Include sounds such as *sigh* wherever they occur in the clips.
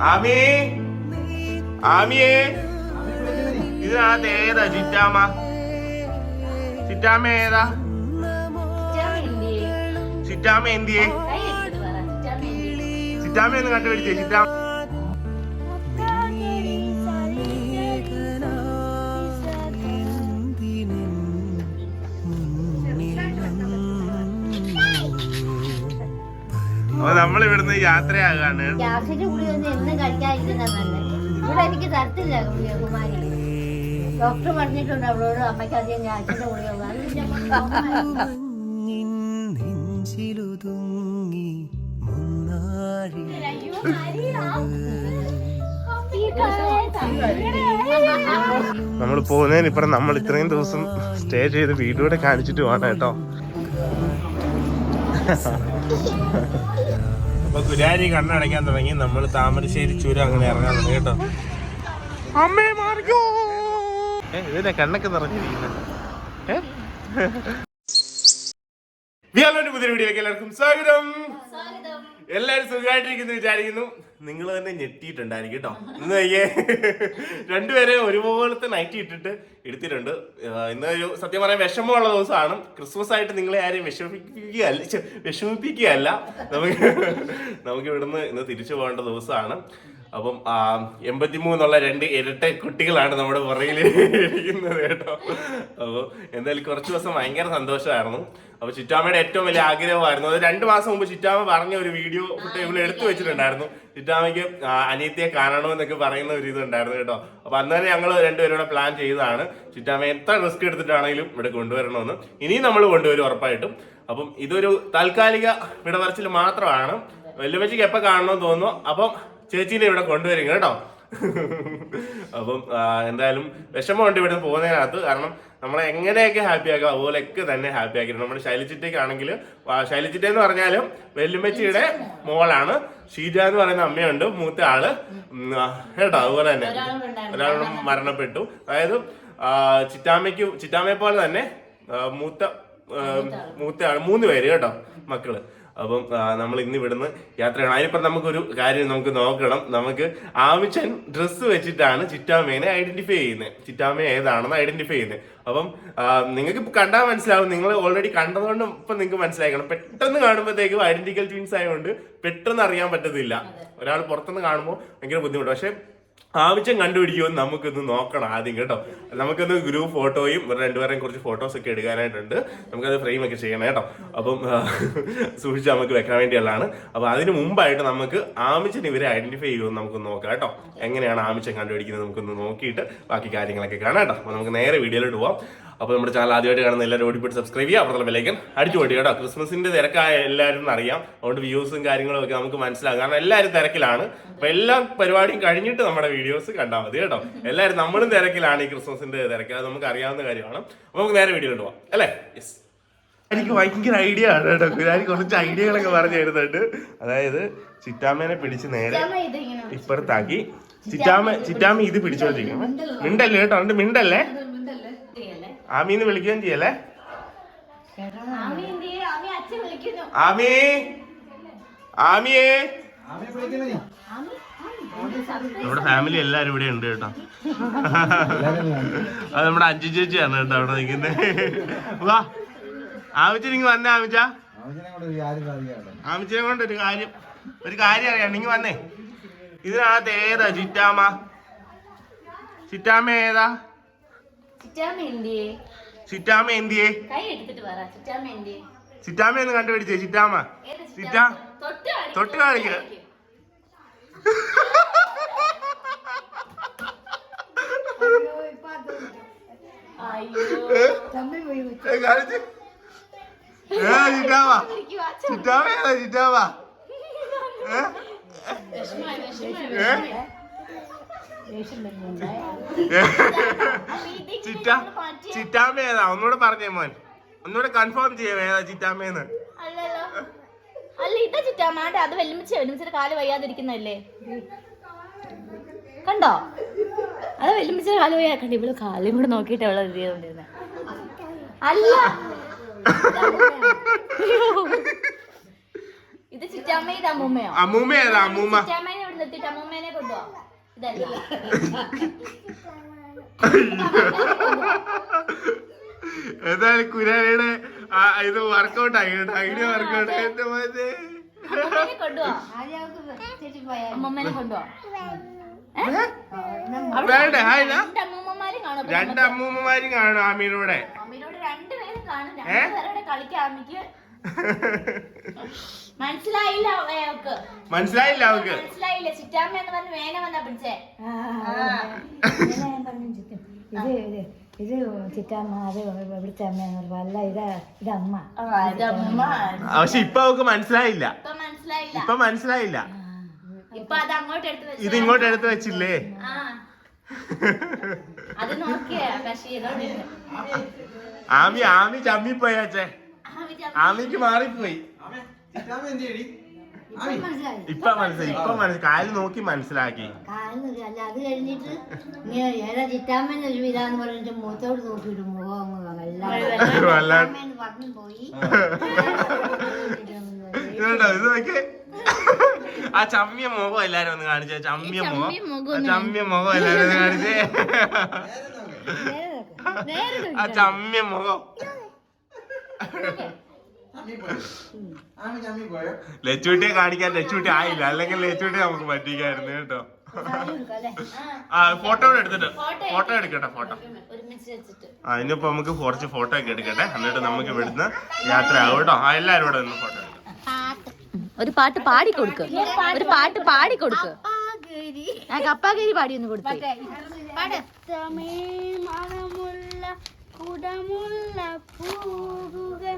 ആമി. ആമിയേ. ഇതിനകത്ത് ഏതാ? ചിറ്റാമ്മ. ചിറ്റാമ്മ ഏതാ? ചിറ്റാമ്മ എന്തിയേ? ചിറ്റാമ്മ ഒന്ന് കണ്ടുപിടിച്ചേ. ചിറ്റാമ്മ ഇവിടുന്ന് യാത്രയാകാണ്. ഗ്യാസിന്റെ ഗുളി ഒന്നും എന്നും കഴിക്കാതിരിക്കുന്ന നല്ലത്. ഇവിടെ എനിക്ക് തരത്തില്ല ഗുളിക ഡോക്ടർ പറഞ്ഞിട്ടുണ്ട് അവളോട് അമ്മയ്ക്ക് അധികം ഗ്യാസിന്റെ ഗുളിക അത് പിന്നെ അമ്മ നെഞ്ചിലുതുങ്ങി മുന്നാഴി നമ്മൾ പോകുന്നതിന് ഇപ്പുറം നമ്മൾ ഇത്രയും ദിവസം സ്റ്റേ ചെയ്ത് വീടുകൂടെ കാണിച്ചിട്ട് വേണം കേട്ടോ. *laughs* അപ്പൊ ഗുരാരി കണ്ണടയ്ക്കാൻ തുടങ്ങി. നമ്മൾ താമരശ്ശേരി ചുരം അങ്ങനെ ഇറങ്ങാൻ തുടങ്ങി കേട്ടോ. അമ്മേ മാറിക്കോ. ഇതിന്റെ ഇതിനെ കണ്ണൊക്കെ? വിയാലോന്റെ പുതിയ വീഡിയോയിലേക്ക് എല്ലാവർക്കും സ്വാഗതം. എല്ലാരും സുഖമായിട്ടിരിക്കുന്നു വിചാരിക്കുന്നു. നിങ്ങൾ തന്നെ ഞെട്ടിയിട്ടുണ്ടായിരിക്കും കേട്ടോ. ഇന്ന് അയ്യേ. രണ്ടുപേരെ ഒരുപോലത്തെ നൈറ്റി ഇട്ടിട്ട് എടുത്തിട്ടുണ്ട്. ഇന്ന് ഒരു സത്യം പറയാൻ വിഷമമുള്ള ദിവസമാണ്. ക്രിസ്മസ് ആയിട്ട് നിങ്ങളെ ആരെയും വിഷമിപ്പിക്കുകയല്ല വിഷമിപ്പിക്കുകയല്ല. നമുക്ക് നമുക്ക് ഇവിടുന്ന് ഇന്ന് തിരിച്ചു പോകേണ്ട ദിവസമാണ്. അപ്പം എൺപത്തി എൺപത്തിമൂന്നുള്ള രണ്ട് ഇരട്ട കുട്ടികളാണ് നമ്മുടെ പുറകിൽ ഇരിക്കുന്നത് കേട്ടോ. അപ്പോൾ എന്തായാലും കുറച്ച് ദിവസം ഭയങ്കര സന്തോഷമായിരുന്നു. അപ്പൊ ചിറ്റാമ്മയുടെ ഏറ്റവും വലിയ ആഗ്രഹമായിരുന്നു. അത് രണ്ട് മാസം മുമ്പ് ചിറ്റാമ്മ പറഞ്ഞ ഒരു വീഡിയോ ഇവിടെ എടുത്തു വെച്ചിട്ടുണ്ടായിരുന്നു. ചിറ്റാമ്മയ്ക്ക് ആ, അനിയത്തിയെ കാണണമെന്നൊക്കെ പറയുന്ന ഒരു ഇതുണ്ടായിരുന്നു കേട്ടോ. അപ്പൊ അന്ന് തന്നെ ഞങ്ങൾ രണ്ടുപേരും പ്ലാൻ ചെയ്തതാണ്. ചിറ്റാമ്മ എത്ര റിസ്ക് എടുത്തിട്ടാണെങ്കിലും ഇവിടെ കൊണ്ടുവരണമെന്ന്. ഇനിയും നമ്മൾ കൊണ്ടുവരും ഉറപ്പായിട്ടും. അപ്പം ഇതൊരു താൽക്കാലിക വിടവറച്ചിൽ മാത്രമാണ്. വെല്ലുവിളിക്ക് എപ്പോൾ കാണണമെന്ന് തോന്നുന്നു. അപ്പം ചേച്ചീനെ ഇവിടെ കൊണ്ടുവരും കേട്ടോ. അപ്പം എന്തായാലും വിഷമമുണ്ട് ഇവിടെ പോകുന്നതിനകത്ത്. കാരണം നമ്മളെ എങ്ങനെയൊക്കെ ഹാപ്പി ആക്കാം അതുപോലെയൊക്കെ തന്നെ ഹാപ്പി ആക്കി നമ്മുടെ ശൈലച്ചിറ്റയ്ക്കാണെങ്കിൽ ശൈലച്ചിറ്റ എന്ന് പറഞ്ഞാലും വെല്ലുമ്മച്ചിയുടെ മോളാണ്. ഷീജ എന്ന് പറയുന്ന അമ്മയുണ്ട് മൂത്ത ആൾ. കേട്ടോ അതുപോലെ തന്നെ. ഒരാളും മരണപ്പെട്ടു. അതായത് ചിറ്റാമ്മയ്ക്ക് ചിറ്റാമ്മയെ പോലെ തന്നെ മൂത്ത മൂത്ത ആൾ മൂന്ന് പേര് കേട്ടോ മക്കൾ. അപ്പം നമ്മൾ ഇന്ന് ഇവിടുന്ന് യാത്ര ചെയ്യണം അതിനിപ്പം നമുക്കൊരു കാര്യം നമുക്ക് നോക്കണം. നമുക്ക് ആമിച്ചൻ ഡ്രസ്സ് വെച്ചിട്ടാണ് ചിറ്റാമ്മേനെ ഐഡന്റിഫൈ ചെയ്യുന്നത്. ചിറ്റാമ്മ ഏതാണെന്ന് ഐഡന്റിഫൈ ചെയ്യുന്നത്. അപ്പം നിങ്ങൾക്ക് ഇപ്പം കണ്ടാൽ മനസ്സിലാവും. നിങ്ങൾ ഓൾറെഡി കണ്ടതുകൊണ്ട് ഇപ്പം നിങ്ങൾക്ക് മനസ്സിലാക്കണം പെട്ടെന്ന് കാണുമ്പോഴത്തേക്കും ഐഡന്റിക്കൽ ട്വിൻസ് ആയതുകൊണ്ട് പെട്ടെന്ന് അറിയാൻ പറ്റത്തില്ല. ഒരാൾ പുറത്തുനിന്ന് കാണുമ്പോൾ ഭയങ്കര ബുദ്ധിമുട്ട്. പക്ഷെ ആവശ്യം കണ്ടുപിടിക്കുമെന്ന് നമുക്കൊന്ന് നോക്കണം ആദ്യം കേട്ടോ. നമുക്കൊന്ന് ഗ്രൂപ്പ് ഫോട്ടോയും രണ്ടുപേരെയും കുറച്ച് ഫോട്ടോസ് ഒക്കെ എടുക്കാനായിട്ടുണ്ട്. നമുക്കത് ഫ്രെയിം ഒക്കെ ചെയ്യണം കേട്ടോ. അപ്പം സൂക്ഷിച്ച് നമുക്ക് വെക്കാൻ വേണ്ടിയുള്ളതാണ്. അപ്പോൾ അതിന് മുമ്പായിട്ട് നമുക്ക് ആമിച്ചൻ ഇവരെ ഐഡന്റിഫൈ ചെയ്യുമെന്ന് നമുക്കൊന്ന് നോക്കാം കേട്ടോ. എങ്ങനെയാണ് ആമിച്ചൻ കണ്ടുപിടിക്കുന്നത് നമുക്കൊന്ന് നോക്കിയിട്ട് ബാക്കി കാര്യങ്ങളൊക്കെ കാണാം കേട്ടോ. അപ്പോൾ നമുക്ക് നേരെ വീഡിയോയിലോട്ട് പോവാം. അപ്പോൾ നമ്മുടെ ചാനൽ ആദ്യമായിട്ട് കാണുന്ന എല്ലാവരും ഓടിപ്പോയി സബ്സ്ക്രൈബ് ചെയ്യുക. അപ്പുറത്തുള്ള ബെലൈക്കൻ അടിച്ചു പൊടി കേട്ടോ. ക്രിസ്മസിന്റെ തിരക്കായ എല്ലാവരും അറിയാം. അതുകൊണ്ട് വ്യൂസും കാര്യങ്ങളും ഒക്കെ നമുക്ക് മനസ്സിലാകും. കാരണം എല്ലാവരും തിരക്കിലാണ്. അപ്പോൾ എല്ലാ പരിപാടിയും കഴിഞ്ഞിട്ട് നമ്മുടെ വീഡിയോസ് കണ്ടാൽ മതി കേട്ടോ. എല്ലാവരും നമ്മളും തിരക്കിലാണ് ഈ ക്രിസ്മസിന്റെ തിരക്ക്. അത് നമുക്ക് അറിയാവുന്ന കാര്യമാണ്. അപ്പോൾ നമുക്ക് നേരെ വീഡിയോ കൊണ്ടുപോകാം അല്ലേ? യെസ് എനിക്ക് ഭയങ്കര ഐഡിയ ആണ് കേട്ടോ. ഞാൻ കുറച്ച് ഐഡിയകളൊക്കെ പറഞ്ഞു തരുന്നുണ്ട്. അതായത് ചിറ്റാമ്മേനെ പിടിച്ച് നേരെ ഇപ്പുറത്താക്കി. ചിറ്റാമ്മ ചിറ്റാമ്മ ഇത് പിടിച്ചോണ്ടിരിക്കണം മിണ്ടല്ലേ കേട്ടോ? മിണ്ടല്ലേ? ആമീന്ന് വിളിക്കുകയും ചെയ്യല്ലേ? ആമി ആമിയേ? നമ്മുടെ ഫാമിലി എല്ലാരും ഇവിടെ ഉണ്ട് കേട്ടോ. അത് നമ്മുടെ അഞ്ചു ചേച്ചിയാണ് കേട്ടോ അവിടെ നിൽക്കുന്നത്. വാ. ആമിച്ച നിങ്ങ വന്നേ ആമിച്ച. ആമിച്ചനെ കൊണ്ട് ഒരു കാര്യം ഒരു കാര്യം അറിയാം. നിങ്ങ വന്നേ. ഇതിനകത്ത് ഏതാ ചിറ്റാമ ചിറ്റാമ്മ ഏതാ? ചിറ്റാമ്മ എന്തിയെ? ചിറ്റാമ്മ എന്ന് കണ്ടുപിടിച്ചേ ചിറ്റാമ്മ ഏത് ചിറ്റാ തൊട്ട് കാണിക്ക. തൊട്ട് ചിറ്റാമ ചിറ്റാമ കാണിച്ച്. ഏതാ ഏ? *laughs* ചിറ്റ ചിറ്റാമ്മ ഏതാ? ഒന്നുകൂടെ പറഞ്ഞേ മോൻ. ഒന്നുകൂടെ കൺഫേം ചെയ്യാം ഏതാ ചിറ്റാമ്മയെന്ന് അല്ല ഇതാ ചിറ്റാമാണ്ട് അത് വെല്ലുമിച്ച് വെല്ലുമിച്ചിട്ട് കാൽ വയ്യാതിരിക്കുന്നല്ലേ കണ്ടോ? അത് വെല്ലുമിച്ചിട്ട് കാൽ വയ്യാ. കണ്ടോ ഇവൾ കാലും കൂടെ നോക്കിയിട്ട് അവളെ ഇത് ചെയ്തോണ്ടിരുന്നെ? അല്ല. ഇത് ചിറ്റാമ്മ ഇത് അമ്മൂമ്മയോ? അമ്മൂമ്മ ഏതാ? അമ്മൂമ്മ. ചിറ്റാമ്മേനെ ഇവിടെ നിർത്തിയിട്ട് അമ്മൂമ്മേനെ കൊണ്ടുപോവാ ഇതല്ല. ഏതായാലും കുരാനയുടെ ഇത് വർക്കൗട്ട് ആയി കേട്ടോ. ഐഡിയ വർക്കൗട്ട് എന്റെ മതി? വേണ്ട? ഹായ് രണ്ട് അമ്മമ്മമാരും കാണും രണ്ട് അമ്മൂമ്മമാരും കാണും ആമീനൂടെ. മനസ്സിലായില്ല അവക്ക് മനസ്സിലായില്ല അവക്ക് മനസ്സിലായില്ല. ചിറ്റാമ്മ എന്ന് പറഞ്ഞ് വേന വന്നാ പിടിച്ചേ. ഇത് ഇത് ഇത് ചിറ്റമ്മ അത് ഇവിടുത്തെ അമ്മ അല്ല ഇതാ ഇതമ്മ പക്ഷെ ഇപ്പൊ അവക്ക് മനസ്സിലായില്ല. ഇപ്പൊ മനസ്സിലായില്ല. ഇപ്പൊ മനസ്സിലായില്ല. ഇപ്പൊ അത് അങ്ങോട്ട് എടുത്ത് വെച്ചു ഇത് ഇങ്ങോട്ട് എടുത്തു വെച്ചില്ലേ? ആ. അത് നോക്കിയേ ബഷീറോട് ആമി ആമി ചമ്മി പോയാച്ചേ ആമിക്ക് മാറിപ്പോയി. ഇപ്പൊ മനസ്സിലായി. ഇപ്പൊ മനസ്സിലായി. കാൽ നോക്കി മനസ്സിലാക്കി. അല്ല അത് കഴിഞ്ഞിട്ട് ഏതാ പറഞ്ഞിട്ട് മുഖത്തോട് നോക്കിയിട്ട് മുഖം പറഞ്ഞു പോയി. ഇത് നോക്കിയേ ആ ചമ്മിയ മുഖം എല്ലാരും ഒന്ന് കാണിച്ചേ. ചമ്മിയ മുഖം. ചമ്മിയ മുഖം എല്ലാരും ഒന്ന് കാണിച്ചേ. ആ ചമ്മിയ മുഖം. ലച്ചൂട്ടിയെ കാണിക്കാൻ ലച്ചുട്ടി ആയില്ല. അല്ലെങ്കിൽ ലച്ചുട്ടി നമുക്ക് പറ്റിക്കായിരുന്നു കേട്ടോ. ആ. ഫോട്ടോ എടുത്തിട്ട്. ഫോട്ടോ എടുക്കട്ടെ ഫോട്ടോ. ആ ഇനിയിപ്പോ നമുക്ക് കുറച്ച് ഫോട്ടോ ഒക്കെ എടുക്കട്ടെ. എന്നിട്ട് നമുക്ക് ഇവിടുന്ന് യാത്ര ആവും കേട്ടോ. ആ എല്ലാരും ഇവിടെ നിന്ന് ഫോട്ടോ എടുക്കാം. ഒരു പാട്ട് പാടി കൊടുക്ക. ഒരു പാട്ട് പാടി കൊടുക്ക. കപ്പാകരി പാടി. ഒന്ന് കൊടുത്തു കുടമുള്ള പൂവുകൾ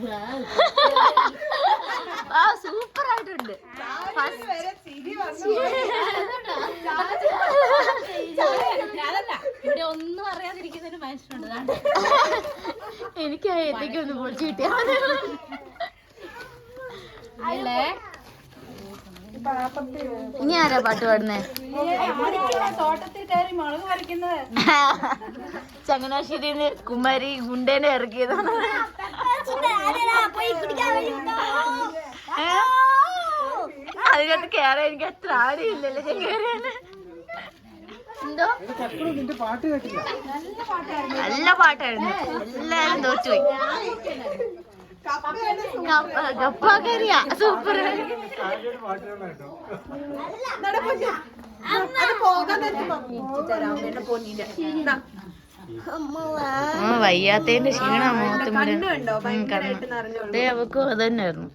Wow. ആരാ പാട്ട് പാടുന്നേ? ചങ്ങനാശ്ശേരിന്ന് കുമാരി ഗുണ്ടേനെ ഇറക്കിയതാണ്? അതിനകത്ത് കേറാൻ എനിക്ക് അത്ര ആരെയില്ലല്ലോ എന്തോ? നല്ല പാട്ടായിരുന്നു. എല്ലാരും തോറ്റുപോയി. കപ്പാകരിയാ സൂപ്പർ. വയ്യാത്തതിന്റെ ക്ഷീണ മുഖത്ത് അവക്കും അത് തന്നെയായിരുന്നു.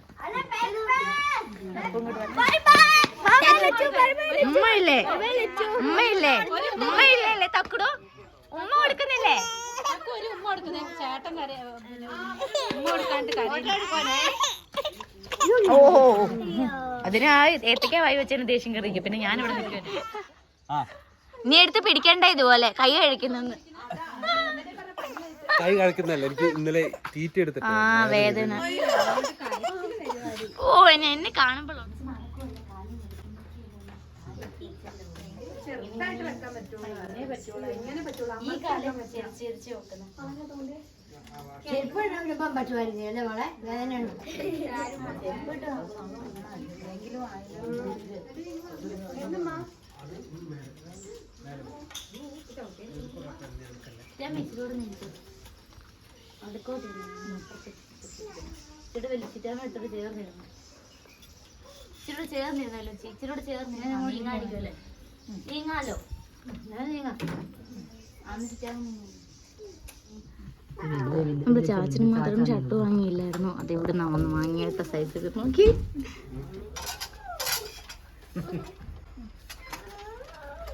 ഉമ്മയില്ലേ? ഉമ്മയില്ലേ? ഉമ്മയില്ലേ? തക്കുടു? ഉമ്മ കൊടുക്കുന്നില്ലേ? ഓ അതിനാ ഏത്തക്ക വായി വെച്ചാണ് ദേഷ്യം കറിയിക്കും പിന്നെ ഞാൻ ഇവിടെ നീ എടുത്ത് പിടിക്കണ്ട ഇതുപോലെ? കൈ കഴിക്കുന്നെന്ന് കൈ കഴിക്കുന്നല്ല എനിക്ക് ഇന്നലെ തീറ്റ എടുത്തിട്ട് ആ വേദന. ഓ എന്നെ ചെരുപ്പ് ഇടാൻ പറ്റുമായിരുന്നു അല്ലേ മോളെ? വേദന ഉണ്ട്? ഇച്ചിരി വലിച്ചിട്ടാണ് ഇട്ടിട്ട് ചേർന്നിരുന്നു? ഇച്ചിരി ചേർന്നിരുന്നല്ലോ ഇച്ചിരി ചേർന്നിരുന്നു? നീങ്ങാടിക്കല്ലേ നീങ്ങാലോ? നമ്മുടെ ചാച്ചന് മാത്രം ഷർട്ട് വാങ്ങിയില്ലായിരുന്നു? അത് ഇവിടെ നിന്ന് വാങ്ങിയിട്ട സൈസ് നോക്കി.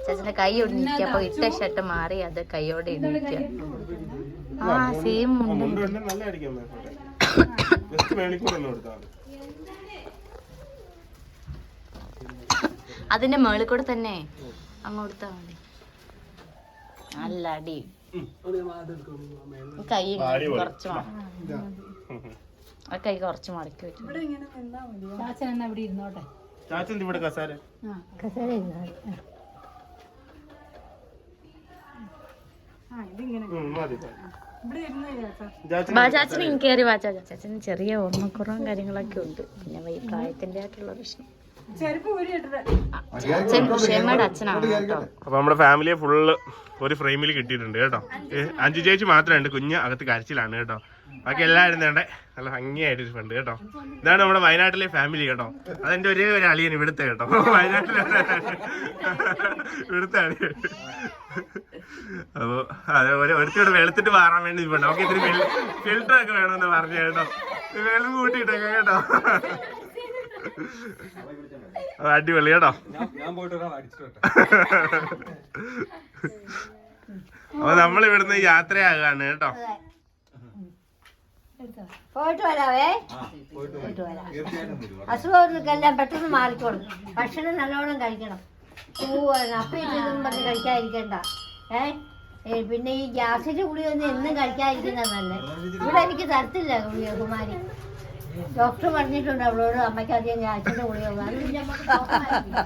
ചാച്ചന്റെ കൈ ഒടിഞ്ഞിരിക്കുക അപ്പൊ ഇട്ട ഷർട്ട് മാറി അത് കൈയോടെ ഇടിക്കുക ആ സെയിം ഉണ്ട് നല്ല അടിക്കാൻ ജസ്റ്റ് മേളിൽ കൂടെ ഒന്ന് കൊടുത്താൽ മതി അതിന്റെ മേളിൽ കൂടെ തന്നെ. അങ്ങോട്ടാ മതി. നല്ല അടി കൈ. കുറച്ച്. ആ കൈ കുറച്ച് മടക്കി വെച്ചു ചാച്ചൻ ഇവിടെ കസാര. കസേര ഇരുന്നാൽ ഉം, മതി ചാച്ചൻ കയറി വാച്ചാ ചാച്ചന് ചെറിയ ഓർമ്മക്കുറവും കാര്യങ്ങളൊക്കെ ഉണ്ട്. പിന്നെ ഈ പ്രായത്തിന്റെ ആയിട്ടുള്ള പ്രശ്നം. അച്ഛൻ ക്ഷമയുടെ അച്ഛനാണ് കേട്ടോ. അപ്പൊ നമ്മുടെ ഫാമിലിയെ ഫുള്ള് ഒരു ഫ്രെയിമിൽ കിട്ടിയിട്ടുണ്ട് കേട്ടോ. അഞ്ചു ചേച്ചി മാത്രമേ ഉണ്ട്. കുഞ്ഞ് അകത്ത് കരച്ചിലാണ് കേട്ടോ. ബാക്കി എല്ലാവരും വേണ്ടേ നല്ല ഭംഗിയായിട്ട് ഫണ്ട് കേട്ടോ. ഇതാണ് നമ്മുടെ വയനാട്ടിലെ ഫാമിലി കേട്ടോ. അതെന്റെ ഒരേ ഒരു അളിയൻ ഇവിടുത്തെ കേട്ടോ. വയനാട്ടിലെ ഇവിടുത്തെ അളിയൻ. അപ്പൊ അതേപോലെ ഒരു ഒരുത്തോട് വെളുത്തിട്ട് മാറാൻ വേണ്ടി ഇപ്പൊ നമുക്ക് ഇത്തിരി ഫിൽറ്റർ ഒക്കെ വേണമെന്ന് പറഞ്ഞു കേട്ടോ. വെള്ളം കൂട്ടിയിട്ടൊക്കെ കേട്ടോ. അടിപൊളി കേട്ടോ. *laughs* അപ്പൊ നമ്മൾ ഇവിടുന്ന് യാത്രയാകാണ് കേട്ടോ. പോയിട്ട് വരാവേ. പോയിട്ട് വരാം. അസുഖങ്ങൾക്കെല്ലാം പെട്ടെന്ന് മാറിക്കോളും ഭക്ഷണം നല്ലോണം കഴിക്കണം. പൂവാണ്. അപ്പം ഇതൊന്നും പറഞ്ഞ് കഴിക്കാതിരിക്കണ്ട. ഏ? പിന്നെ ഈ ഗ്യാസിന്റെ ഗുളിയൊന്നും എന്നും കഴിക്കാതിരിക്കുന്ന നല്ലത് ഇവിടെ എനിക്ക് തരത്തില്ല ഗുളിക കുമാരി. ഡോക്ടർ പറഞ്ഞിട്ടുണ്ട് അവളോട് അമ്മയ്ക്ക് അധികം ഗ്യാസിന്റെ ഗുളിക വേണം. അത് പിന്നെ നമുക്ക് *laughs* നോക്കാമായിരുന്നു.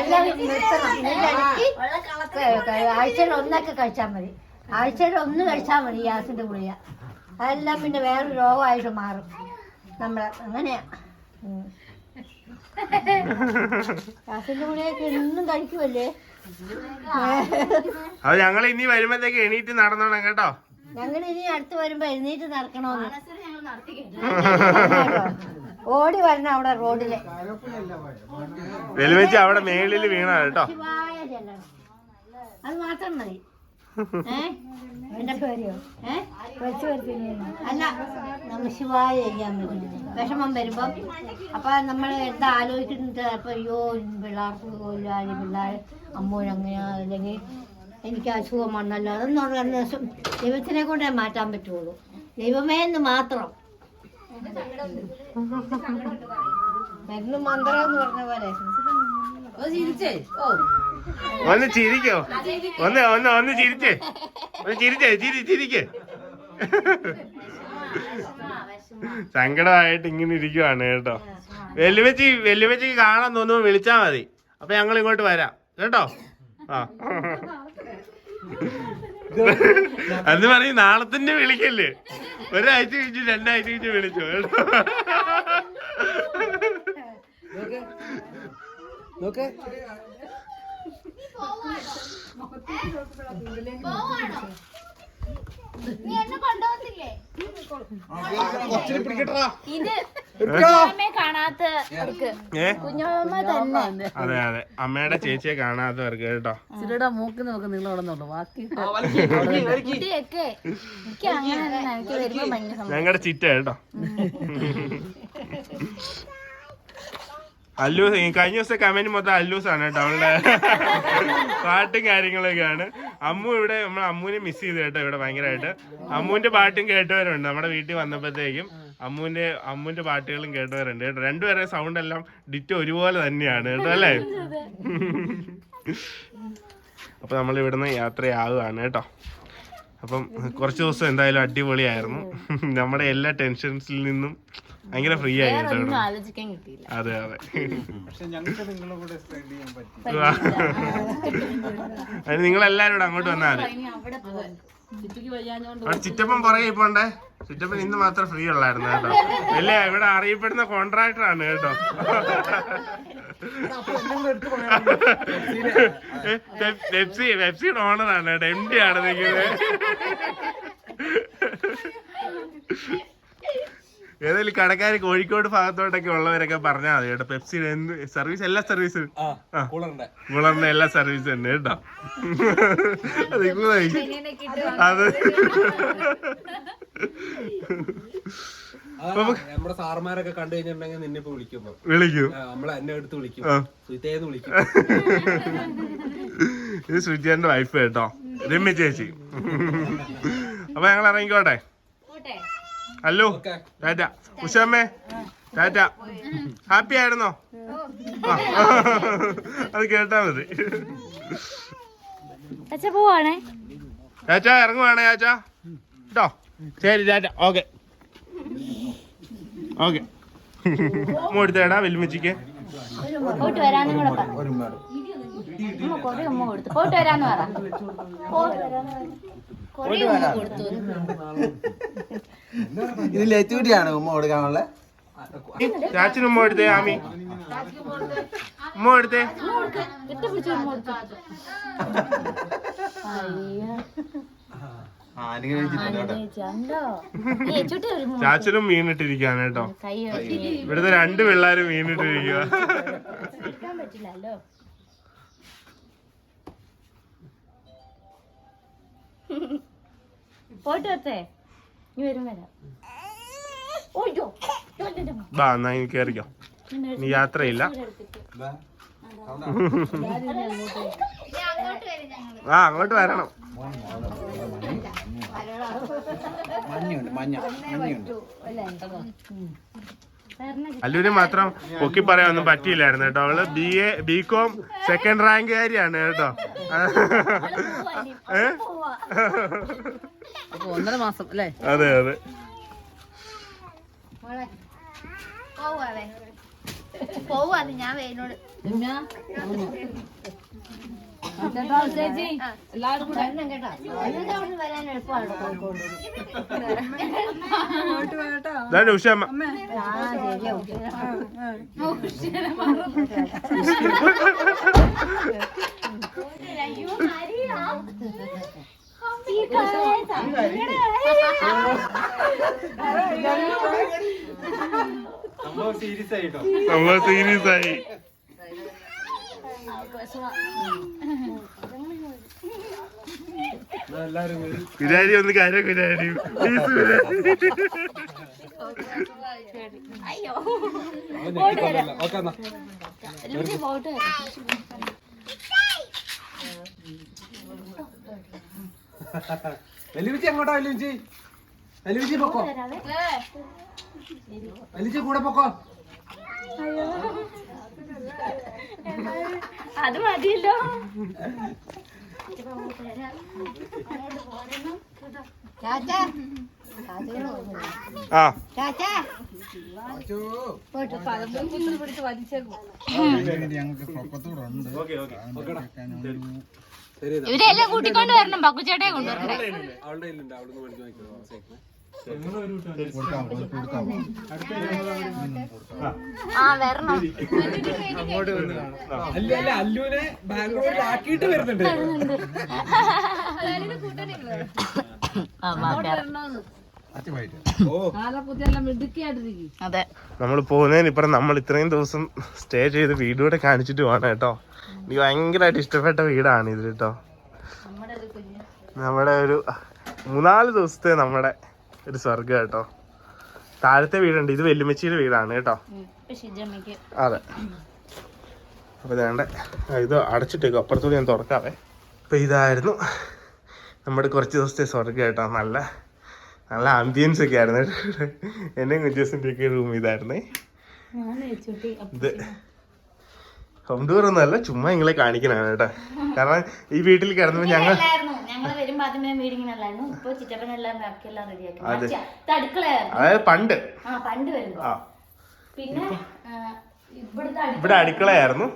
എല്ലാം നിർത്തണം. ഇതിന്റെ ഇടയ്ക്ക് ആഴ്ചയിൽ ഒന്നൊക്കെ കഴിച്ചാൽ മതി. ആഴ്ചയിൽ ഒന്ന് കഴിച്ചാൽ മതി ഗ്യാസിന്റെ ഗുളിക. അതെല്ലാം പിന്നെ വേറെ രോഗമായിട്ട് മാറും. നമ്മളെ അങ്ങനെയാ. ഗ്യാസിന്റെ ഗുളികയൊക്കെ എന്നും കഴിക്കുമല്ലേ അത് ഞങ്ങൾ ഇനി വരുമ്പോഴത്തേക്ക് എണീറ്റ് നടന്നോണം കേട്ടോ. ഞങ്ങൾ ഇനി അടുത്ത് വരുമ്പോ എഴുന്നേറ്റ് നടക്കണമെന്ന് ഓടി വരണ അവിടെ റോഡിൽ. വെലുവെച്ച് അവിടെ മേളിൽ വീണ കേട്ടോ. അത് മാത്രം മതി. എന്റെ അല്ല നമ്മൾ ശിവായ ചെയ്യാൻ പറ്റും വിഷമം വരുമ്പം അപ്പൊ നമ്മൾ എന്താ ആലോചിക്കുന്നത് അപ്പൊ അയ്യോ പിള്ളേർക്ക് പോലും ആരും പിള്ളേർ അമ്മൂനങ്ങനെയാ അല്ലെങ്കിൽ എനിക്ക് അസുഖം വന്നല്ലോ അതൊന്നും പറഞ്ഞ ദൈവത്തിനെ കൊണ്ടേ മാറ്റാൻ പറ്റുള്ളൂ. ദൈവമേന്ന് മാത്രം. *laughs* മരുന്ന് മന്ത്രം എന്ന് പറഞ്ഞ പോലെ. ഒന്ന് ചിരിക്കോ. ഒന്ന് ഒന്ന് ഒന്ന് ചിരിച്ചേ. ഒന്ന് ചിരിച്ചേ ചിരി ചിരിക്കേ. *laughs* സങ്കടമായിട്ട് ഇങ്ങനെ ഇരിക്കുവാണ് കേട്ടോ. വെല്ലുവെച്ചി വെല്ലുവെച്ചിക്ക് കാണാൻ തോന്നുമ്പോ വിളിച്ചാ മതി. അപ്പൊ ഞങ്ങൾ ഇങ്ങോട്ട് വരാം. കേട്ടോ? ആ. *laughs* അത് പറയും നാളത്തിന്റെ തന്നെ വിളിക്കല്ലേ? ഒരാഴ്ച കഴിഞ്ഞു രണ്ടാഴ്ച കഴിഞ്ഞു വിളിച്ചു. കേട്ടോ നോക്കേ. അതെ അതെ. അമ്മയുടെ ചേച്ചിയെ കാണാത്തവർക്ക് കേട്ടോ. കുട്ടിയൊക്കെ മൂക്ക് നോക്ക് നിങ്ങൾ ഉടന്നുള്ളൂ ബാക്കി. ഞങ്ങളുടെ ചിറ്റ കേട്ടോ. അല്ലൂസ് കഴിഞ്ഞ ദിവസത്തെ കമന്റ് മൊത്തം അല്ലൂസാണ് കേട്ടോ അവളുടെ *laughs* പാട്ടും കാര്യങ്ങളൊക്കെയാണ്. അമ്മു ഇവിടെ നമ്മൾ അമ്മുവിനെ മിസ് ചെയ്ത് കേട്ടോ ഇവിടെ ഭയങ്കരമായിട്ട് അമ്മുവിന്റെ പാട്ടും കേട്ടവരുണ്ട്. നമ്മുടെ വീട്ടിൽ വന്നപ്പോഴത്തേക്കും അമ്മുവിന്റെ അമ്മുവിന്റെ പാട്ടുകളും കേട്ടവരുണ്ട്. കേട്ടോ രണ്ടുപേരെ സൗണ്ട് എല്ലാം ഡിറ്റ് ഒരുപോലെ തന്നെയാണ് കേട്ടോ അല്ലേ? അപ്പൊ നമ്മൾ ഇവിടുന്ന് യാത്രയാവുകയാണ് കേട്ടോ. അപ്പം കുറച്ച് ദിവസം എന്തായാലും അടിപൊളിയായിരുന്നു. നമ്മുടെ എല്ലാ ടെൻഷൻസിൽ നിന്നും ഭയങ്കര ഫ്രീ ആയി അതെ അതെ. അത് അതിന് നിങ്ങൾ കൂടെ അങ്ങോട്ട് വന്നാൽ മതി. ചിറ്റപ്പൻ പുറകെ ഇപ്പോണ്ടേ ചിറ്റപ്പൻ ഇന്ന് മാത്രം ഫ്രീ ഉള്ളായിരുന്നു കേട്ടോ. അല്ലേ ഇവിടെ അറിയപ്പെടുന്ന കോൺട്രാക്ടർ ആണ് കേട്ടോ. *laughs* പെപ്സി *laughs* പെപ്സിയുടെ ഓണറാണ് കേട്ടോ. എം ഡി ആണ് നിൽക്കുന്നത്. ഏതായാലും കടക്കാർ കോഴിക്കോട് ഭാഗത്തോട്ടൊക്കെ ഉള്ളവരൊക്കെ പറഞ്ഞാൽ മതി കേട്ടോ. പെപ്സി എന്ത് സർവീസ് എല്ലാ സർവീസും ആ കൂളറിന്റെ എല്ലാ സർവീസും തന്നെ കേട്ടോ. അത് അതാ, *laughs* നമ്മുടെ സാറുമാരൊക്കെ കണ്ടു കഴിഞ്ഞിട്ടുണ്ടെങ്കിൽ നിന്നെ ഇപ്പൊ വിളിക്കുമ്പോ വിളിക്കൂ. നമ്മളെ എന്നെ എടുത്ത് വിളിക്കും. ആ. സുയിത്തേന്ന് വിളിക്കും. ഇത് സുജിന്റെ വൈഫ് കേട്ടോ. രമ്യ ചേച്ചി. അപ്പൊ ഞങ്ങൾ ഇറങ്ങിക്കോട്ടെ. Hello tata. ഉഷമ്മേ ടാറ്റ. ഹാപ്പി ആയിരുന്നോ? അത് കേട്ടാ മതി. പോവാണേ. ചാച്ച ഇറങ്ങുവാണേ ചാച്ചാ കേട്ടോ ശരി ചാറ്റ ഓക്കെ. ഓക്കെ. ഉമ്മ എടുത്തേടാ വെല്ലുമിച്ചിക്ക് പോയിട്ട് കൂടെ ഉമ്മ കൊറേ ഉമ്മ കൊടുത്തു. പോയിട്ട് വരാന്ന് പറ. കൊറേ ഉമ്മ കൊടുത്തു. ഇത് ഉമ്മ കൊടുക്കാനുള്ള? ചാച്ചിന് ഉമ്മ എടുത്തേ ആമി. ഉമ്മ എടുത്തേ കെട്ടിപ്പിടിച്ച് ഉമ്മ കൊടുത്തു ചാച്ചനും മീനിട്ടിരിക്കാണ് കേട്ടോ. ഇവിടുത്തെ രണ്ട് പിള്ളേരും മീനിട്ടിരിക്കുക പോയിട്ട് വരട്ടെ. നീ വരും ബാ എന്നാ ഇനി കയറിക്കോ നീ യാത്രയില്ല. ആ അങ്ങോട്ട് വരണം. മഞ്ഞുണ്ട് മഞ്ഞ മഞ്ഞുണ്ട്. അല്ലൂര് മാത്രം പൊക്കി പറയാനൊന്നും പറ്റിയില്ലായിരുന്നു കേട്ടോ. അവൾ B A B com second rank കാര്യാണ് കേട്ടോ. ഏ? ഒന്നര മാസം അല്ലേ? അതെ അതെ. പോവാ പോവാതെ ഞാൻ വേനോട് ഇതാണ് ഉഷാമ്മ ആ ശരിയാ സംഭവം സീരിയസ് ആയിട്ടോ നമ്മൾ സീരിയസ് ആയി. വിരാരി ഒന്ന് കാര്യം പോയിട്ട് വരാം വലിയ എങ്ങോട്ടാ വലിയ വലിയ പൊക്കോ. വലിയ കൂടെ പൊക്കോ. അത് മതിയല്ലോ. ചാച്ചാ. ആ. ചാച്ചാ. ഞങ്ങൾക്ക് പൊക്കത്തൂടെ ഉണ്ട്. ശരി. എന്നാ. ഇവരെല്ലാം കൂട്ടിക്കൊണ്ട് വരണം പക്കുച്ചേട്ടയെ കൊണ്ടുവരണ്ടേ അല്ല അല്ല അല്ലുവിനെ ബാംഗ്ലൂരിൽ ആക്കിയിട്ട് വരുന്നുണ്ട് അതെ. നമ്മൾ പോകുന്നതിന് ഇപ്പുറം നമ്മൾ ഇത്രയും ദിവസം സ്റ്റേ ചെയ്ത് വീട് കൂടെ കാണിച്ചിട്ട് പോകണം കേട്ടോ. എനിക്ക് ഭയങ്കരമായിട്ട് ഇഷ്ടപ്പെട്ട വീടാണ് ഇത് കേട്ടോ. നമ്മുടെ ഒരു മൂന്നാൽ ദിവസത്തെ നമ്മുടെ ഒരു സ്വർഗം കേട്ടോ. താഴത്തെ വീടുണ്ട്. ഇത് വെല്ലുമച്ചിയുടെ വീടാണ് കേട്ടോ. അതെ. അപ്പോൾ വേണ്ട ഇത് അടച്ചിട്ടേക്കും. അപ്പുറത്തൂടെ ഞാൻ തുറക്കാവേ. അപ്പോൾ ഇതായിരുന്നു നമ്മുടെ കുറച്ച് ദിവസത്തെ സ്വർഗം കേട്ടോ. നല്ല നല്ല ആംബിയൻസ് ഒക്കെ ആയിരുന്നു. എന്നെ കുഞ്ചേസിന്റെ ഒക്കെ റൂം ഇതായിരുന്നേ. ഇത് ഹോം ടൂർ ഒന്നുമല്ല ചുമ്മാ നിങ്ങളെ കാണിക്കണാണ് കേട്ടോ. കാരണം ഈ വീട്ടിൽ കിടന്നപ്പോൾ ഞങ്ങൾ ആദ്യമേ വീടിങ്ങനെ അല്ലായിരുന്നു ഇപ്പൊ ചിറ്റപ്പനെല്ലാം ബാക്കിയെല്ലാം റെഡിയാക്കി. അടുക്കളയായിരുന്നു. അതായത് പണ്ട്. ആ പണ്ട് വരുമ്പോ. പിന്നെ ഇവിടെ അടുക്കളയായിരുന്നു.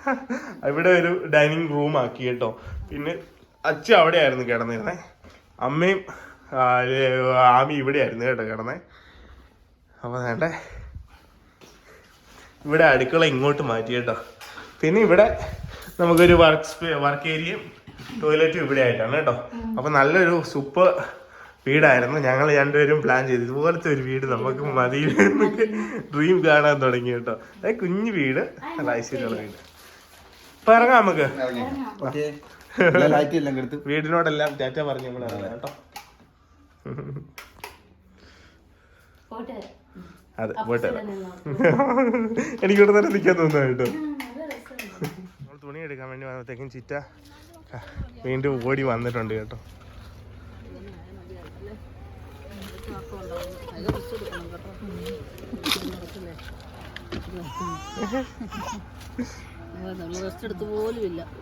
*laughs* ഇവിടെ ഒരു ഡൈനിങ് റൂം ആക്കി കേട്ടോ. പിന്നെ അച്ഛൻ അവിടെയായിരുന്നു കിടന്നിരുന്നേ. അമ്മയും ആമി ഇവിടെയായിരുന്നു കേട്ടോ കിടന്നേ. അപ്പോൾ വേണ്ടേ ഇവിടെ അടുക്കള ഇങ്ങോട്ട് മാറ്റി കേട്ടോ. പിന്നെ ഇവിടെ നമുക്കൊരു വർക്ക് വർക്ക് ഏരിയയും ടോയ്ലറ്റും ഇവിടെ ആയിട്ടാണ് കേട്ടോ. അപ്പോൾ നല്ലൊരു സൂപ്പർ വീടായിരുന്നു. ഞങ്ങൾ രണ്ടുപേരും പ്ലാൻ ചെയ്തു. ഇതുപോലത്തെ ഒരു വീട് നമുക്ക് മതി എന്നൊക്കെ ഡ്രീം കാണാൻ തുടങ്ങി കേട്ടോ. അതായത് കുഞ്ഞു വീട്. നല്ല ഐശ്വര്യമുള്ള വീട്. ഇപ്പൊ ഇറങ്ങാം നമുക്ക്. വീടിനോടെല്ലാം ടാറ്റ പറഞ്ഞു നമ്മൾ ഇറങ്ങാം കേട്ടോ. അതെ പോയിട്ട് വരാം എനിക്കിവിടെ തന്നെ നിൽക്കാൻ തോന്നുന്നു കേട്ടോ. നമ്മൾ തുണി എടുക്കാൻ വേണ്ടി വന്നപ്പോഴത്തേക്കും ചിറ്റ വീണ്ടും ഓടി വന്നിട്ടുണ്ട് കേട്ടോ.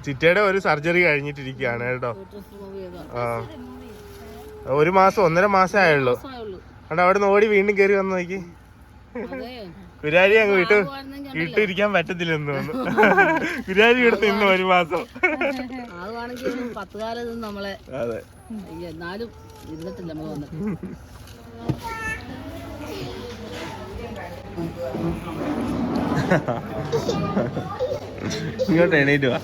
ചിറ്റയുടെ ഒരു സർജറി കഴിഞ്ഞിട്ടിരിക്കുകയാണ് കേട്ടോ. ആ. ഒരു മാസം ഒന്നര മാസമേ ആയുള്ളൂ. അവിടെ നിന്ന് ഓടി വീണ്ടും കയറി വന്നു നോക്കി. കുരാരി അങ്ങ് വീട്ടിൽ വീട്ടിരിക്കാൻ ഇട്ടിരിക്കാൻ പറ്റത്തില്ലെന്ന് തോന്നുന്നു. കുരാരി എടുത്ത് ഇന്ന് ഒരു മാസം. നമ്മളെ അതെ. അയ്യ, എന്നാലും ഇരുന്നിട്ടില്ല നമ്മൾ വന്നിട്ട്. ഇങ്ങോട്ട് എണീറ്റ് വാ.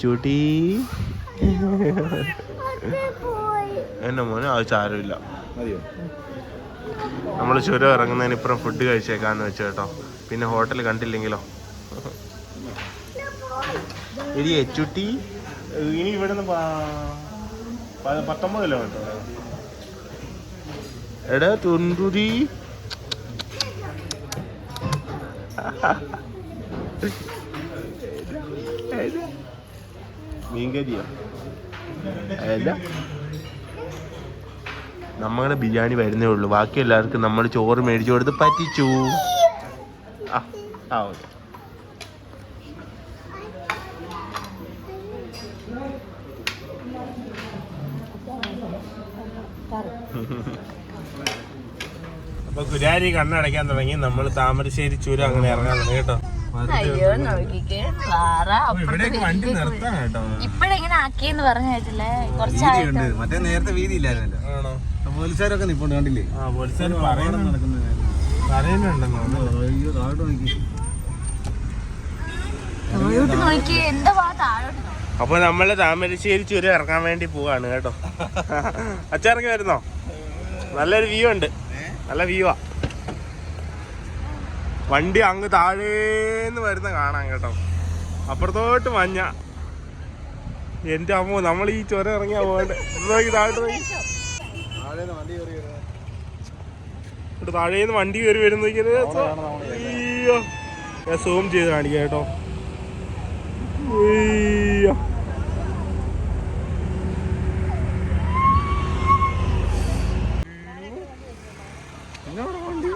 ചൂട്ടി എന്നെ മോനെ ആവശ്യമില്ല നമ്മൾ ചുരം ഇറങ്ങുന്നതിന് ഇപ്പുറം ഫുഡ് കഴിച്ചേക്കാന്ന് വെച്ചു കേട്ടോ. പിന്നെ ഹോട്ടൽ കണ്ടില്ലെങ്കിലോ? ഇനി എച്ചുട്ടി. ഇനി ഇവിടുന്ന് പത്തൊമ്പത് കിലോമീറ്റർ എടാ തുണ്ടുരി നമ്മളെ അല്ല. ബിരിയാണി വരുന്നേ ഉള്ളൂ. ബാക്കി എല്ലാവർക്കും നമ്മൾ ചോറ് മേടിച്ചു കൊടുത്ത് പറ്റിച്ചു. ആ ആ ഓക്കെ. അപ്പൊ കുരാരി കണ്ണടയ്ക്കാൻ തുടങ്ങി. നമ്മൾ താമരശ്ശേരി ചുരം അങ്ങനെ ഇറങ്ങാൻ തുടങ്ങി കേട്ടോ. അയ്യോ നോക്കിക്കേ. പാറ ഇപ്പഴെങ്ങനെ ആക്കിയെന്ന് പറഞ്ഞു കേട്ടില്ലേ? കുറച്ചായിട്ട്. മറ്റേ നേരത്തെ വീതി ഇല്ലായിരുന്നല്ലോ ആണോ പോലീസുകാരൊക്കെ നിപ്പോണ്ട് കണ്ടില്ലേ? ആ പോലീസുകാർ പറയുന്നുണ്ടെന്ന് തോന്നുന്നു. അയ്യോ താഴോട്ട് നോക്കി. താഴോട്ട് നോക്കി. എന്താ വാ താഴോട്ട് നോക്കി. അപ്പൊ നമ്മൾ താമരശ്ശേരി ചുരം ഇറങ്ങാൻ വേണ്ടി പോവാണ് കേട്ടോ. അച്ഛറങ്ങി വരുന്നോ? നല്ലൊരു വ്യൂ ഉണ്ട്. നല്ല വ്യൂ ആ. വണ്ടി അങ്ങ് താഴേന്ന് വരുന്ന കാണാം കേട്ടോ. അപ്പുറത്തോട്ട് മഞ്ഞ. എന്റെ അമ്മ നമ്മൾ ഈ ചൊര ഇറങ്ങിയാ പോകണ്ട? ഇത് നോക്കി താഴോട്ട് നോക്കി ഇവിടെ താഴേന്ന് വണ്ടി കയറി വരുന്ന അയ്യോ. ഞാൻ സൂം ചെയ്ത് കാണിക്കാം കേട്ടോ. ഉയ്യോ. ഇതെവിടെ വണ്ടി?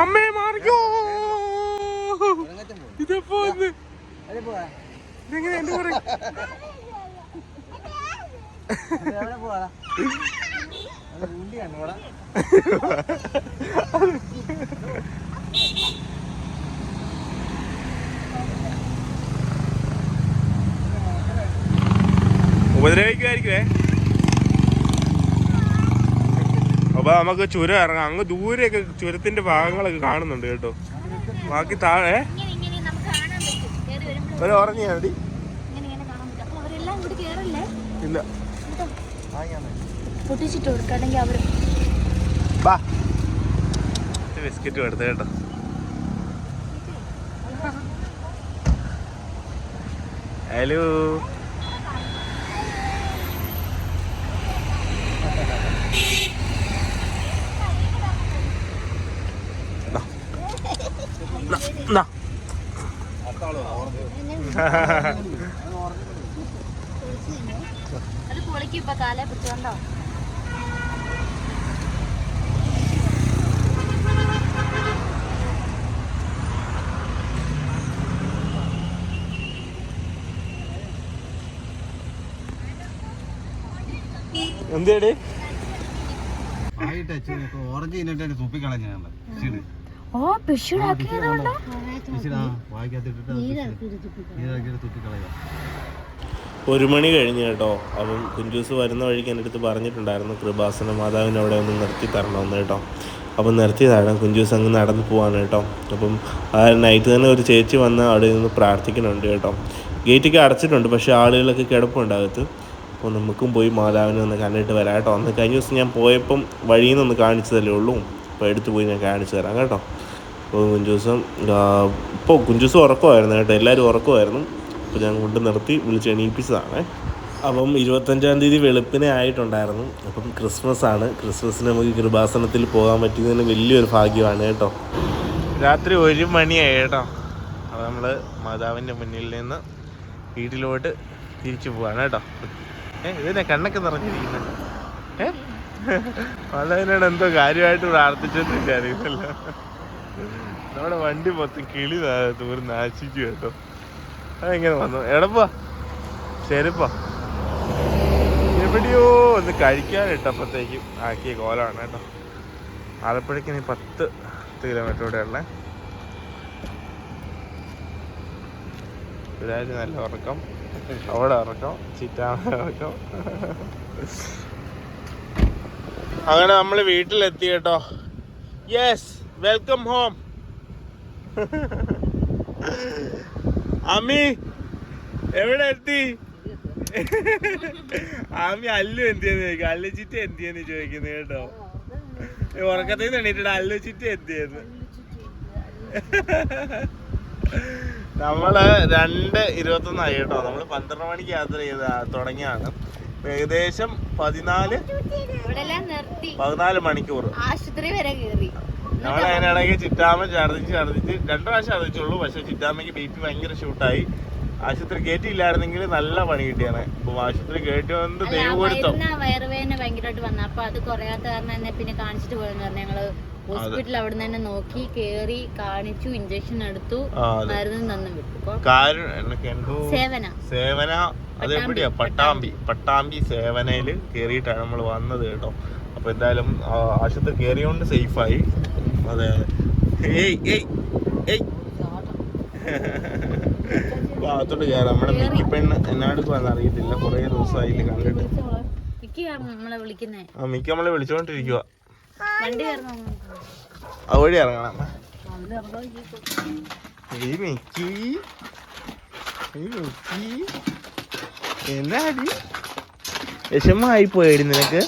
അമ്മേ മാറിക്കോ. ഇതെപ്പോ വന്ന്? ഇതെങ്ങനെ എന്റെ അപ്പൊ നമുക്ക് ചുരം ഇറങ്ങാം. അങ്ങ് ദൂരെയൊക്കെ ചുരത്തിന്റെ ഭാഗങ്ങളൊക്കെ കാണുന്നുണ്ട് കേട്ടോ. ബാക്കി താഴെ ഇങ്ങനെ ഇങ്ങനെ നമുക്ക് കാണാൻ പറ്റും. കേറി വരുമ്പോൾ ഒരു ഉറങ്ങിയാ മതി. ഇങ്ങനെ ഇങ്ങനെ കാണാൻ പറ്റും. അപ്പൊ അവരെല്ലാം കേറല്ലേ? ഇല്ല. പൊട്ടിച്ചിട്ട് ബാ. ബിസ്ക്കറ്റ് കേട്ടോ. ഹലോ. എന്തേടി ആയിട്ട് ഓറഞ്ച് തിന്നിട്ട് തുപ്പിക്കളഞ്ഞ ഓ പിഷുടാക്കിയതുകൊണ്ടോ ഒരു മണി കഴിഞ്ഞ് കേട്ടോ. അപ്പം കുഞ്ചൂസ് വരുന്ന വഴിക്ക് എന്റെ അടുത്ത് പറഞ്ഞിട്ടുണ്ടായിരുന്നു കൃപാസന മാതാവിനെ അവിടെ ഒന്ന് നിർത്തി തരണമെന്ന് കേട്ടോ. അപ്പം നിർത്തി തരണം കുഞ്ചൂസ് അങ്ങ് നടന്നു പോവാണ് കേട്ടോ. അപ്പം ആ നൈറ്റ് തന്നെ ഒരു ചേച്ചി വന്ന് അവിടെ നിന്ന് പ്രാർത്ഥിക്കുന്നുണ്ട് കേട്ടോ. ഗേറ്റൊക്കെ അടച്ചിട്ടുണ്ട് പക്ഷേ ആളുകളൊക്കെ കിടപ്പുണ്ട് അകത്ത്. അപ്പോൾ നമുക്കും പോയി മാതാവിനെ ഒന്ന് കണ്ടിട്ട് വരാം കേട്ടോ. അന്ന് കഴിഞ്ഞ ദിവസം ഞാൻ പോയപ്പം വഴിയിൽ നിന്ന് ഒന്ന് കാണിച്ചതല്ലേ ഉള്ളൂ. അപ്പോൾ എടുത്തു പോയി ഞാൻ കാണിച്ചു തരാം കേട്ടോ. അപ്പോൾ കുഞ്ചൂസം ഇപ്പോൾ കുഞ്ചൂസം ഉറക്കമായിരുന്നു കേട്ടോ എല്ലാവരും ഉറക്കമായിരുന്നു. അപ്പോൾ ഞാൻ കൊണ്ട് നിർത്തി വിളിച്ച് എണീപ്പിച്ചതാണ്. അപ്പം ഇരുപത്തഞ്ചാം തീയതി വെളുപ്പിനെ ആയിട്ടുണ്ടായിരുന്നു. അപ്പം ക്രിസ്മസ് ആണ് ക്രിസ്മസിന് നമുക്ക് കൃപാസനത്തിൽ പോകാൻ പറ്റിയതിന് വലിയൊരു ഭാഗ്യമാണ് കേട്ടോ. രാത്രി ഒരു മണിയായി കേട്ടോ. അപ്പോൾ നമ്മൾ മാതാവിന്റെ മുന്നിൽ നിന്ന് വീട്ടിലോട്ട് തിരിച്ചു പോവാണ് കേട്ടോ. ഏഹ് ഇതിനെ കണ്ണൊക്കെ നിറഞ്ഞിരിക്കുന്നുണ്ട്. ഏഹ് മാതാവിനോട് എന്തോ കാര്യമായിട്ട് പ്രാർത്ഥിച്ചെന്ന് വിചാരിക്കുന്നല്ലോ നമ്മുടെ വണ്ടി മൊത്തം കിളി ദൂരം നാശിച്ചു കേട്ടോ. അതെങ്ങനെ വന്നു. എടപ്പാ ചെരുപ്പാ എവിടെയോ ഒന്ന് കഴിക്കാനിട്ടപ്പോഴത്തേക്കും ആക്കിയ കോലാണ് കേട്ടോ. ആലപ്പുഴയ്ക്ക് ഇനി പത്ത് കിലോമീറ്റർ കൂടെ ഉള്ളേ. ഇവിടെ നല്ല ഉറക്കം. അവിടെ ഉറക്കം ചിറ്റാമ ഉറക്കം. അങ്ങനെ നമ്മൾ വീട്ടിലെത്തി കേട്ടോ. യെസ് വെൽക്കം ഹോം അമ്മി എവിടെ എത്തി? ആമി അല്ലു എന്തിയെന്ന് ചോദിക്കും അല്ലു ചിറ്റ എന്തിയെന്ന് ചോദിക്കുന്നത് കേട്ടോ. ഈ ഉറക്കത്തിൽ നിന്ന് എണീറ്റിട്ട് അല്ലു ചിറ്റ എന്തിയെന്ന്? നമ്മൾ രണ്ട് ഇരുപത്തൊന്നായി കേട്ടോ. നമ്മൾ പന്ത്രണ്ട് മണിക്ക് യാത്ര ചെയ്ത തുടങ്ങിയാണ്. ഏകദേശം പതിനാല് പതിനാല് മണിക്കൂർ ആശുപത്രി വരെ കയറി. നമ്മൾ അതിനിടയ്ക്ക് ചിറ്റാമ്മ ഛർദിച്ച് ഛർദിച്ച് രണ്ടു പ്രാവശ്യം ഛർദിച്ചുള്ളൂ. പക്ഷെ ചിറ്റാമ്മയ്ക്ക് ബി പി ഭയങ്കര ഷൂട്ടായി ആശുപത്രി കയറ്റിയില്ലായിരുന്നെങ്കിൽ നല്ല പണി കിട്ടിയാണ്. അപ്പൊ ആശുപത്രി കയറ്റി വന്നത് ദൈവം കൊടുത്തോ? വയറുവേദന ഭയങ്കരമായിട്ട് വന്നു. അപ്പൊ അത് കുറയാത്ത കാരണം എന്നെ പിന്നെ കാണിച്ചിട്ട് പോയെന്ന് പറഞ്ഞു. ഞങ്ങൾ ഹോസ്പിറ്റലിൽ അവിടെ തന്നെ നോക്കി കേറി കാണിച്ചു ഇഞ്ചക്ഷൻ എടുത്തു മരുന്ന് തന്നു വിട്ടു. സേവന. സേവന? അതെവിടെയാ പട്ടാമ്പി. പട്ടാമ്പി. സേവനയിൽ കേറിയിട്ടാണ് നമ്മൾ വന്നത് കേട്ടോ. അപ്പൊ എന്തായാലും ആശുപത്രി കേറിയോണ്ട് സേഫായി. അതെ ഏയ് ഏയ് ഏയ്. ഭാഗത്തോട്ട് കയറാം നമ്മുടെ മിക്കി പെണ്ണ് എന്നാടുക്കുവാന്ന് അറിയത്തില്ല. കുറേ ദിവസമായില്ല കണ്ടിട്ട്. ആ മിക്ക നമ്മളെ വിളിച്ചോണ്ടിരിക്കുക അതുവഴി ഇറങ്ങണം. മിക്കി. മിക്കി. എന്നാടി? വിഷമായി പോയായിരുന്നു നിനക്ക്.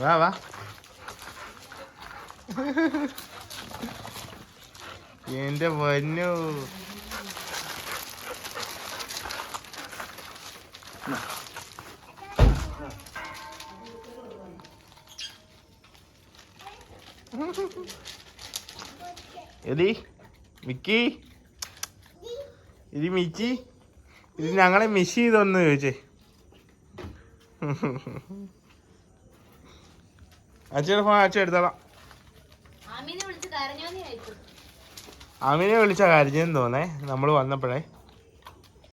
വാ വാ എന്റെ പൊന്നു എടി മിക്കി ഇത് മിച്ചി? ഇത് ഞങ്ങളെ മിസ് ചെയ്തോന്ന് ചോദിച്ചേ. അച്ഛയുടെ ഫോൺ അച്ഛൻ എടുത്തോളാം. വിളിച്ച് കരഞ്ഞോന്ന് അമിനെ വിളിച്ച കാര്യം തോന്നേ നമ്മൾ വന്നപ്പോഴേ.